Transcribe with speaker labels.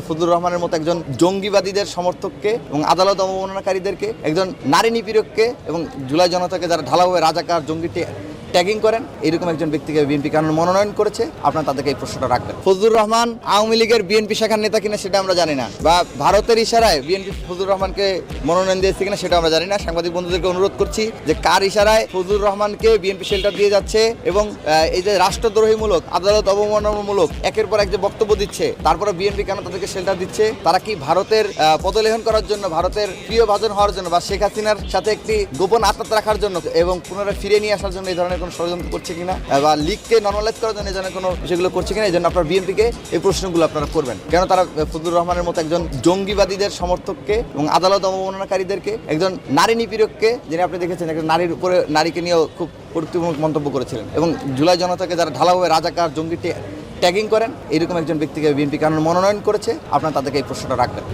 Speaker 1: ফজলুর রহমানের মতো একজন জঙ্গিবাদীদের সমর্থককে এবং আদালত অবমাননাকারীদেরকে, একজন নারী নিপীড়ককে এবং জুলাই জনতাকে যারা ঢালাভাবে রাজাকার জঙ্গি ট্যাগিং করেন, এরকম একজন ব্যক্তিকে বিএনপি কেন মনোনয়ন করেছে, আপনার তাদেরকে এই প্রশ্নটা রাখবেন। ফজলুর রহমান, আওয়ামী লীগের বিএনপি শাখার নেতা কিনা সেটা আমরা জানি না, বা ভারতের ইশারায় বিএনপি ফজলুর রহমানকে মনোনয়ন দিয়েছে কিনা সেটা আমরা জানি না। সাংবাদিক বন্ধুদেরকে অনুরোধ করছি যে কার ইশারায় ফজলুর রহমানকে বিএনপি শেল্টার দিয়ে যাচ্ছে এবং এই যে রাষ্ট্রদ্রোহীমূলক, আদালত অবমাননামূলক, একের পর এক যে বক্তব্য দিচ্ছে তারপরে বিএনপি কেন তাদেরকে শেল্টার দিচ্ছে? তারা কি ভারতের পদলেহন করার জন্য, ভারতের প্রিয় ভাজন হওয়ার জন্য, বা শেখ হাসিনার সাথে একটি গোপন আত্মাত রাখার জন্য এবং পুনরায় ফিরে নিয়ে আসার জন্য এই ধরনের কোনো ষড়যন্ত্র করছে কিনা, বা লিগকে নর্মালাইজ করার জন্য ধরনের কোনো বিষয়গুলো করছে কিনা, এই জন্য আপনার বিএনপিকে এই প্রশ্নগুলো আপনারা করবেন। কেন তারা ফজলুর রহমানের মতো একজন জঙ্গিবাদীদের সমর্থককে এবং আদালত অবমাননাকারীদেরকে, একজন নারী নিপীড়ককে, যিনি আপনি দেখেছেন, একজন নারীর উপরে, নারীকে নিয়েও খুব কটুক্তিমূলক মন্তব্য করেছিলেন। এবং জুলাই জনতাকে যারা ঢালাভাবে রাজাকার জঙ্গি ট্যাগিং করেন, এরকম একজন ব্যক্তিকে বিএনপি কেন মনোনয়ন করেছে, আপনারা তাদেরকে এই প্রশ্নটা রাখবেন।